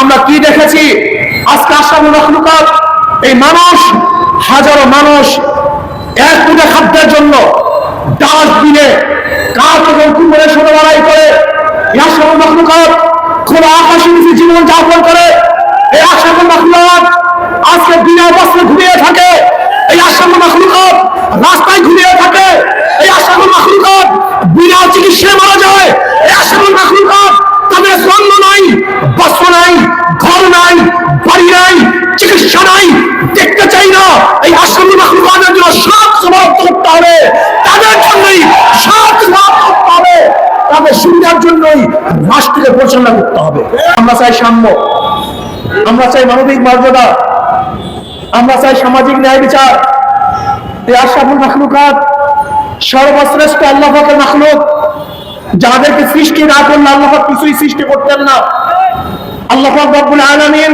আমরা কি দেখেছি? আজকে আসামুল এই মানুষ, হাজারো মানুষ এক দুটো খাদ্যের জন্য ডাস্টবিনে কাঠ এবং করে। জীবন যাপন করে। এই আজকে ঘুরিয়ে থাকে। এই রাস্তায় ঘুরিয়ে থাকে এই আসামুল মখলুকাত বিনা চিকিৎসায় মারা যায় এই আসামুল মখলুকাত তাদের জন্ম নাই বস্ত্র নাই ঘর নাই বাড়ি নাই চিকিৎসা নাই দেখতে চাই না। এই আসামি মাহরুবানের জন্য সব সমাপ্ত করতে হবে। তাদের জন্যই সাত সমাপ্ত করতে হবে। তাদের সুবিধার জন্যই রাষ্ট্রকে পরিচালনা করতে হবে। আমরা চাই সাম্য। আমরা চাই মানবিক মর্যাদা। আমরা চাই সামাজিক ন্যায় বিচার। এই আশরাফুল মাখলুকাত সর্বশ্রেষ্ঠ আল্লাহ পাকের মাখলুক। যাদেরকে সৃষ্টি না করলে আল্লাহ কিছুই সৃষ্টি করতেন না। আল্লাহ পাক রব্বুল আলামিন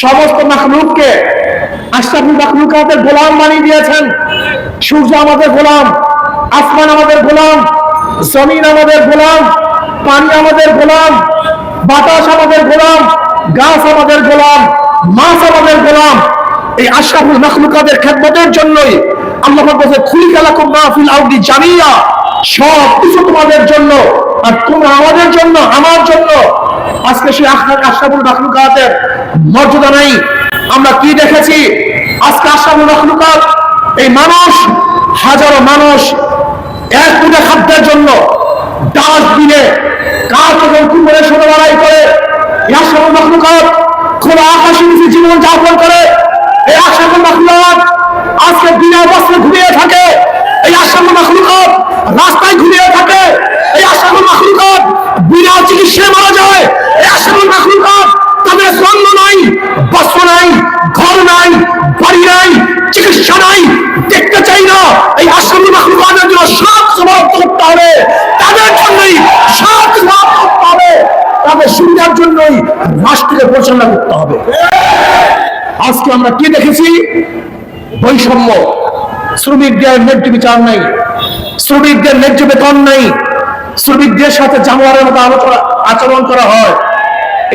সমস্ত মাখলুককে আশরাফুল মাখলুকাতের গোলাম বানিয়ে দিয়েছেন। সূর্য আমাদের গোলাম, আসমান আমাদের গোলাম, জমিন আমাদের গোলাম, পানি আমাদের গোলাম, বাতাস আমাদের গোলাম, গাছ আমাদের গোলাম, মাছ আমাদের গোলাম। এই আশরাফুল মাখলুকাতের খেদমতের জন্যই আল্লাহ বলছে খুলি কালাকুম মাহফিল আউদি জামিয়া সব কিছু তোমাদের জন্য আর তোমরা আমাদের জন্য, আমার জন্য সেই আশরাফুল মাখলুকাতের মর্যাদা নাই। আমরা কি দেখেছি? আজকে আশরাফুল মাখলুকাত এই মানুষ, হাজারো মানুষ এক দুটো খাদ্যের জন্য ডাস্টবিনে কাঠ এবং কুমোরের সাথে লড়াই করে। আশরাফুল মাখলুকাত খোলা আকাশের নিচে জীবন যাপন করে। এই আশরাফুল মাখলুকাত আজকে বিনা বস্ত্রে ঘুরিয়ে থাকে। এই আসাম মাখলুকাত রাস্তায় ঘুরিয়ে থাকে। এই আসাম মাখলুকাত বিনা চিকিৎসায় মারা যায়। তাদের জন্ম নাই বস্ত্র নাই, ঘর নাই, বাড়ি নাই, চিকিৎসা নাই, দেখতে চাই না। এই আসাম মাখলুকাতের জন্য সব সমাপ্ত করতে হবে। তাদের জন্যই সব সমাপ্ত করতে হবে। তাদের সুবিধার জন্যই রাষ্ট্রকে পরিচালনা করতে হবে। আজকে আমরা কি দেখেছি? বৈষম্য। শ্রমিকদের ন্যায্য বিচার নাই। শ্রমিকদের ন্যায্য বেতন নাই। শ্রমিকদের সাথে জানোয়ারের মতো আলোচনা, আচরণ করা হয়,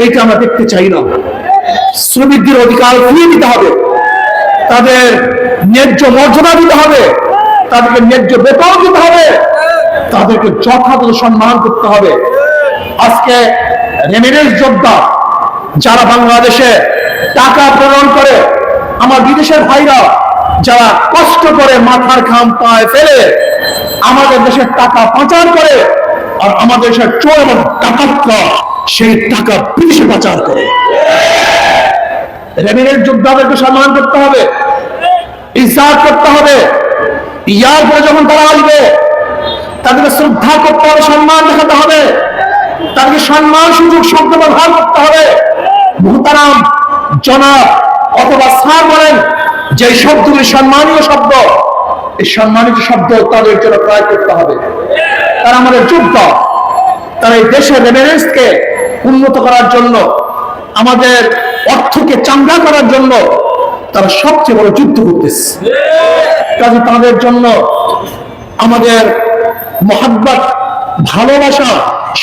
এইটা আমরা দেখতে চাই না। শ্রমিকদের অধিকার ফিরিয়ে দিতে হবে। তাদের ন্যায্য মর্যাদা দিতে হবে। তাদেরকে ন্যায্য বেতন দিতে হবে। তাদেরকে যথাযথ সম্মান করতে হবে। আজকে রেমিডেন্স যোদ্ধা যারা বাংলাদেশে টাকা প্রেরণ করে, আমার বিদেশের ভাইরা যারা কষ্ট করে মাথার ঘাম পায়ে ফেলে, আমাদের দেশের টাকা পাচার করে আর আমাদের দেশের চোর এবং ডাকাতরা সেই টাকা বিদেশে পাচার করে। রেমিডেন্স যোদ্ধাদেরকে সম্মান করতে হবে ইজাত করতে হবে। ইয়ার পরে যখন তারা আসবে, তাদেরকে শ্রদ্ধা করতে হবে, সম্মান দেখাতে হবে। তাদেরকে সম্মান, সুযোগ, শব্দ ব্যবহার করতে হবে। মুহতারাম জনাব অথবা স্যার বলেন, যে শব্দগুলি সম্মানীয় শব্দ, এই সম্মানিত শব্দ তাদের জন্য প্রয়োগ করতে হবে। তারা আমাদের যোদ্ধা। তারা এই দেশের রেমিডেন্সকে উন্নত করার জন্য, আমাদের অর্থকে চাঙ্গা করার জন্য তারা সবচেয়ে বড় যুদ্ধ করতেছে। কাজে তাদের জন্য আমাদের মহাব্বত, ভালোবাসা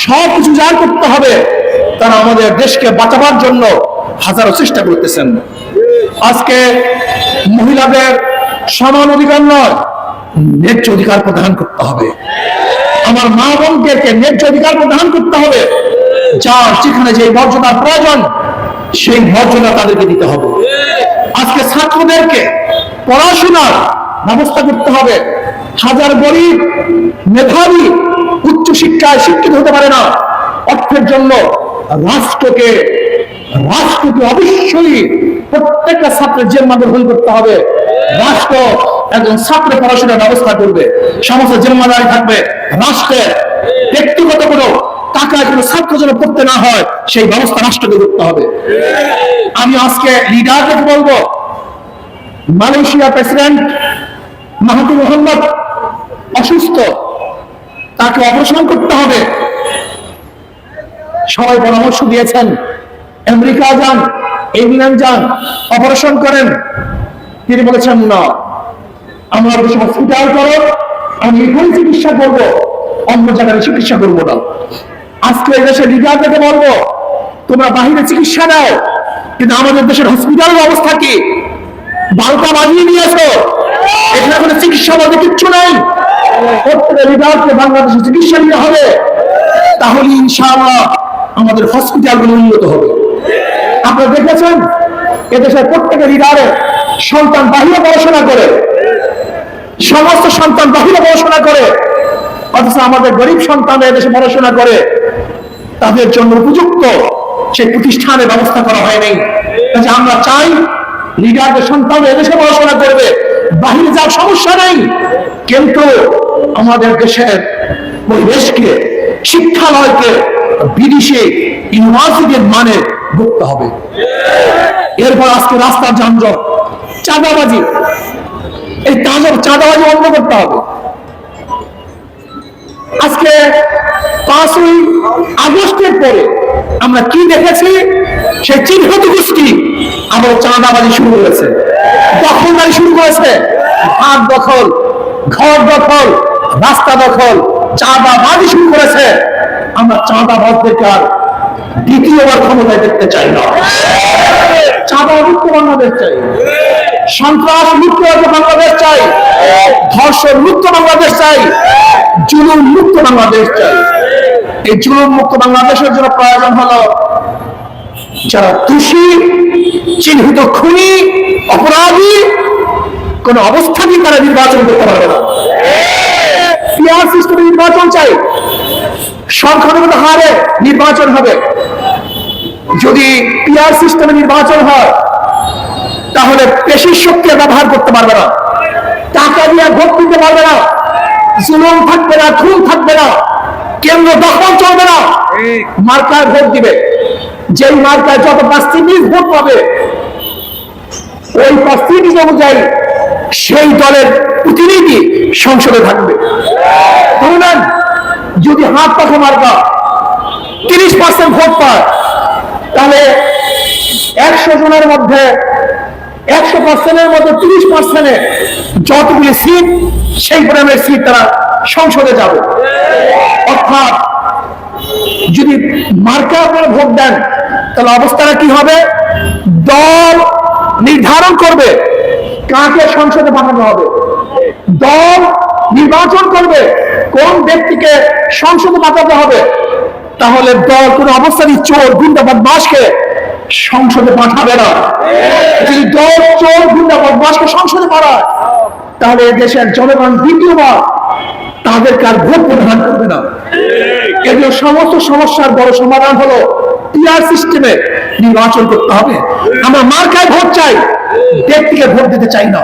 সব কিছু জার করতে হবে, তারা আমাদের দেশকে বাঁচাবার জন্য হাজারো চেষ্টা করতেছেন। আজকে মহিলাদের সমান অধিকার নয়, ন্যায্য অধিকার প্রদান করতে হবে। আমার মা বোনদেরকে ন্যায্য অধিকার প্রদান করতে হবে। যার যেখানে যে মর্যাদার প্রয়োজন, সেই মর্যাদা তাদেরকে দিতে হবে। আজকে ছাত্রদেরকে পড়াশোনার ব্যবস্থা করতে হবে। হাজার গরিব, মেধাবী, উচ্চ শিক্ষায় শিক্ষিত হতে পারে না। অর্থের জন্য রাষ্ট্রকে রাষ্ট্রকে অবশ্যই প্রত্যেকটা ছাত্রের জেম্মা গ্রহণ করতে হবে। রাষ্ট্র একজন ছাত্র পড়াশোনার ব্যবস্থা করবে, সমস্ত জিম্মাদারি থাকবে রাষ্ট্রের ব্যক্তিগত কোনো টাকা কোনো ছাত্র যেন করতে না হয়, সেই ব্যবস্থা রাষ্ট্রকে করতে হবে। আমি আজকে লিডারকে বলব, মালয়েশিয়া প্রেসিডেন্ট মাহাতি মোহাম্মদ অসুস্থ, তাকে অপারেশন করতে হবে। সবাই পরামর্শ দিয়েছেন, আমেরিকা যান, ইংল্যান্ড যান, অপারেশন করেন। তিনি বলেছেন না। আমার হসপিটাল করো, আমি এখানে চিকিৎসা করব, অন্য জায়গায় চিকিৎসা করব না। আজকে এই দেশের লিডারদেরকে বলব, তোমরা বাহিরে চিকিৎসা দাও কিন্তু আমাদের দেশের হসপিটালের অবস্থা কি? বারোটা বাজিয়ে নিয়েছো। এখানে কোনো চিকিৎসা বলতে কিচ্ছু নাই। প্রত্যেকটা লিডারকে বাংলাদেশে চিকিৎসা নিতে হবে। তাহলে ইনশাআল্লাহ আমাদের হসপিটালগুলো উন্নত হবে। আপনারা দেখেছেন? এদেশের প্রত্যেকের লিডারে সন্তান বাহিরে পড়াশোনা করে সমস্ত সন্তান বাহিরে পড়াশোনা করে, অথচ আমাদের গরিব সন্তান এদেশে পড়াশোনা করে, তাদের জন্য উপযুক্ত সেই প্রতিষ্ঠানের ব্যবস্থা করা হয়নি কাজে আমরা চাই লিডারদের সন্তান এদেশে পড়াশোনা করবে, বাহিরে যাওয়ার সমস্যা নেই। কিন্তু আমাদের দেশের পরিবেশকে, শিক্ষালয়কে, বিদেশে ইউনিভার্সিটির মানে করতে হবে। এরপর আজকে রাস্তার যানজট, চাঁদাবাজি এই চাঁদা চাঁদাবাজি বন্ধ করতে হবে। আজকে পাঁচই আগস্টের পরে আমরা কি দেখেছি? সেই চিহ্নিত গোষ্ঠী আবার চাঁদাবাজি শুরু করেছে দখলদারি শুরু করেছে। হাত দখল, ঘর দখল, রাস্তা দখল, চাঁদাবাজি শুরু করেছে। আমরা চাঁদাবাজদেরকে আর দ্বিতীয়বার ক্ষমতায় দেখতে চাই না। চাঁদা মুক্ত বাংলাদেশ চাই। সন্ত্রাস মুক্ত বাংলাদেশ চাই। ধর্ষণ মুক্ত বাংলাদেশ চাই। জুলুম মুক্ত বাংলাদেশ চাই। এই জুলুম মুক্ত বাংলাদেশের জন্য প্রয়োজন হলো যারা দোষী, চিহ্নিত খুনি, অপরাধী, কোন অবস্থাতেই তারা নির্বাচন করতে পারবে না। পিয়ার সিস্টেমে নির্বাচন চাই। সংখ্যালঘু হারে নির্বাচন হবে। যদি পিয়ার সিস্টেমে নির্বাচন হয় তাহলে পেশির শক্তি ব্যবহার করতে পারবে না। টাকা দিয়ে ভোট দিতে পারবে না। জুলুম থাকবে না, খুন থাকবে না। কেন্দ্র দখল চলবে না। মার্কায় ভোট দিবে। যেই মার্কায় যত পার্সেন্টেজ ভোট পাবে, ওই পার্সেন্টেজ অনুযায়ী সেই দলের প্রতিনিধি সংসদে থাকবে। ধরে নেন, যদি হাত পাখা মার্কা তিরিশ পার্সেন্ট ভোট পায়, তাহলে একশো জনের মধ্যে একশো পার্সেন্টের মধ্যে তিরিশ পার্সেন্টে যতগুলি সিট, সেই পরিমাণের সিট তারা সংসদে যাবে। অর্থাৎ যদি মার্কা আপনারা ভোট দেন, তাহলে অবস্থাটা কি হবে? দল নির্ধারণ করবে কাকে সংসদে পাঠানো হবে। দল নির্বাচন করবে কোন ব্যক্তিকে সংসদে পাঠাতে হবে। তাহলে দল কোন অবস্থায় চোর গুন্ডা বদমাসকে সংসদে পাঠাবে না। যদি দল চোর গুন্ডা বদমাসকে সংসদে পাঠায়, তাহলে দেশের জনগণ দ্বিতীয়বার তাদেরকে আর ভোট প্রদান করবে না। এগুলো সমস্ত সমস্যার বড় সমাধান হলো টিআর সিস্টেমে নির্বাচন করতে হবে। আমরা মার্কায় ভোট চাই, ব্যক্তিকে ভোট দিতে চাই না।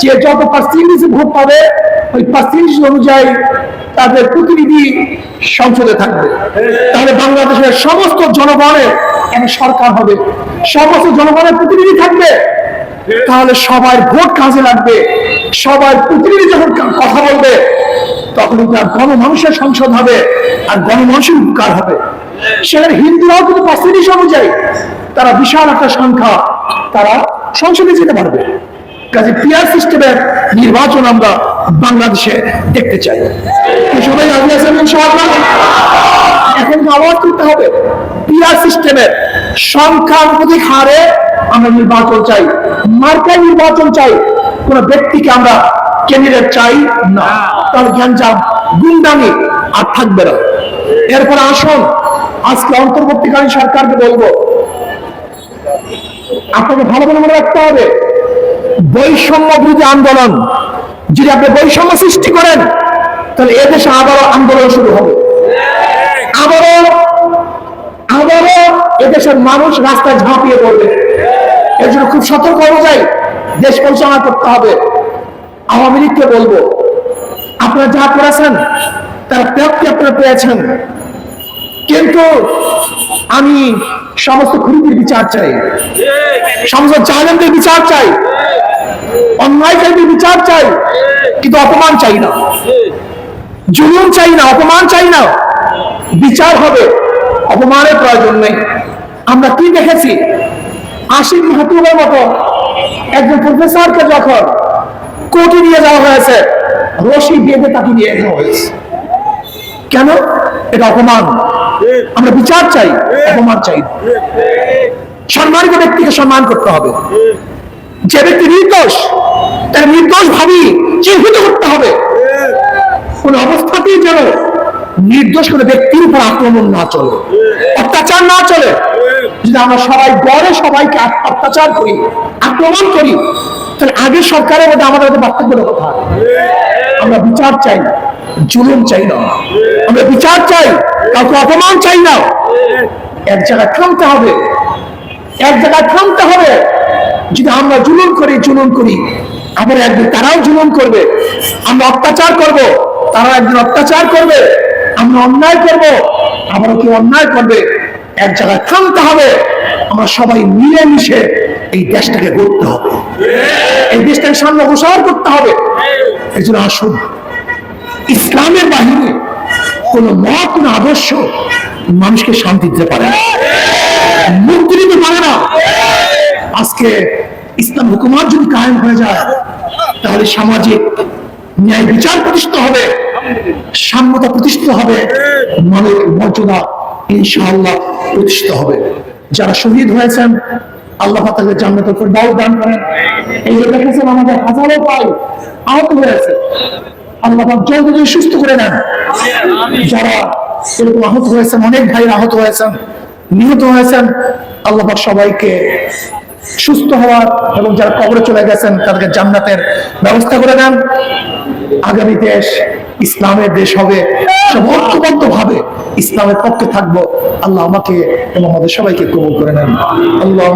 যে যত পার্সেন্টেজ ভোট পাবে, ওই পার্সেন্টেজ অনুযায়ী তাদের প্রতিনিধি সংসদে থাকবে। তাহলে বাংলাদেশের সমস্ত জনগণের একটা সরকার হবে। সমস্ত জনগণের প্রতিনিধি থাকবে। তাহলে সবার ভোট কাজে লাগবে। সবার প্রতিনিধি যখন কথা বলবে, তখন তার গণমানুষের সংসদ হবে আর গণমানুষের উপকার হবে। সেখানে হিন্দুরাও কিন্তু পার্সেন্টেজ অনুযায়ী তারা বিশাল একটা সংখ্যা তারা সংসদে যেতে পারবে। কাজে পিয়ার সিস্টেমের নির্বাচন আমরা বাংলাদেশে দেখতে চাই। সবাই রাজি আছেন এখন আওয়াজ করতে হবে। পিয়ার সিস্টেমের সংখ্যানুপাতিক হারে আমরা নির্বাচন চাই। মার্কায় নির্বাচন চাই, কোন ব্যক্তিকে আমরা ক্যান্ডিডেট চাই না। তার জ্ঞানজাম গুন্ডামি আর থাকবে না। এরপর আসুন, আজকে অন্তর্বর্তীকালীন সরকারকে বলব, আপনাকে ভালো ভালো মনে রাখতে হবে, বৈষম্য বিরোধী আন্দোলন, যদি আপনি বৈষম্য সৃষ্টি করেন, তাহলে এদেশে আবারও আন্দোলন শুরু হবে। আবারও এদেশের মানুষ রাস্তায় ঝাঁপিয়ে পড়বে। এর জন্য খুব সতর্ক অনুযায়ী দেশ পরিচালনা করতে হবে। আওয়ামী লীগকে বলব, আপনারা যা করেছেন তার প্রাপ্তি আপনারা পেয়েছেন কিন্তু আমি সমস্ত খুনিদের বিচার চাই। সমস্ত জালেমদের বিচার চাই। অন্যায়কারীদের বিচার চাই। কিন্তু অপমান চাই না। জুলুম চাই না, অপমান চাই না। বিচার হবে। অপমানের প্রয়োজন নেই। আমরা কি দেখেছি? আশিক মাহতুবের মতো একজন প্রফেসরকে যখন কোর্টে নিয়ে যাওয়া হয়েছে, রশি বেঁধে তাকে নিয়ে যাওয়া হয়েছে কেন? এটা অপমান। আমরা বিচার চাই, অপমান চাই। সম্মানিত ব্যক্তিকে সম্মান করতে হবে। যে ব্যক্তি নির্দোষ তার নির্দোষ ভাবি, চিহ্নিত করতে হবে। কোন অবস্থাতেই যেন নির্দোষ কোনো ব্যক্তির উপর আক্রমণ না চলে, অত্যাচার না চলে। যদি আমরা সবাই গড়ে সবাইকে অত্যাচার করি, আক্রমণ করি, তাহলে আগের সরকারের মধ্যে আমাদের মধ্যে পার্থক্য কথা আমরা বিচার চাই না, জুলুম চাই না। আমরা বিচার চাই, কাউকে অপমান চাই না। এক জায়গায় থামতে হবে, এক জায়গায় থামতে হবে। যদি আমরা জুলুম করি জুলুম করি, আবার একদিন তারাও জুলুম করবে। আমরা অত্যাচার করব, তারাও একদিন অত্যাচার করবে। আমরা অন্যায় করব, আবারও কেউ অন্যায় করবে। এক জায়গায় থামতে হবে। আমরা সবাই মিলেমিশে এই দেশটাকে গড়তে হবে। এই দেশটাকে সামনে অগ্রসর করতে হবে। এই জন্য আসুন, ইসলামের বাহিরে কোন মত কোন আদর্শ মানুষকে শান্তি দিতে পারে না, মুক্তি দিতে পারে না। আজকে ইসলাম হুকুমাত যদি কায়েম হয়ে যায়, তাহলে সামাজিক ন্যায় বিচার প্রতিষ্ঠিত হবে, সাম্যতা প্রতিষ্ঠিত হবে মানবিক মর্যাদা ইনশাআল্লাহ প্রতিষ্ঠিত হবে। যারা শহীদ হয়েছেন, আল্লাহ তাদের জান্নাতের উপর দাও দান করেন। এই যে দেখেছেন, আমাদের হাজারো পাই আহত হয়েছে। আল্লাহ পাক জলদি সুস্থ করে নেন যারা এরকম আহত হয়েছেন, অনেক ভাই আহত হয়েছেন, নিহত হয়েছেন, আল্লাহ পাক সবাইকে সুস্থ হওয়ার এবং যারা কবরে চলে গেছেন, তাদেরকে জান্নাতের ব্যবস্থা করে দেন। আগামী দেশ ইসলামের দেশ হবে সব ঐক্যবদ্ধ ভাবে ইসলামের পক্ষে থাকব। আল্লাহ আমাকে এবং আমাদের সবাইকে কবুল করে নেন। আল্লাহ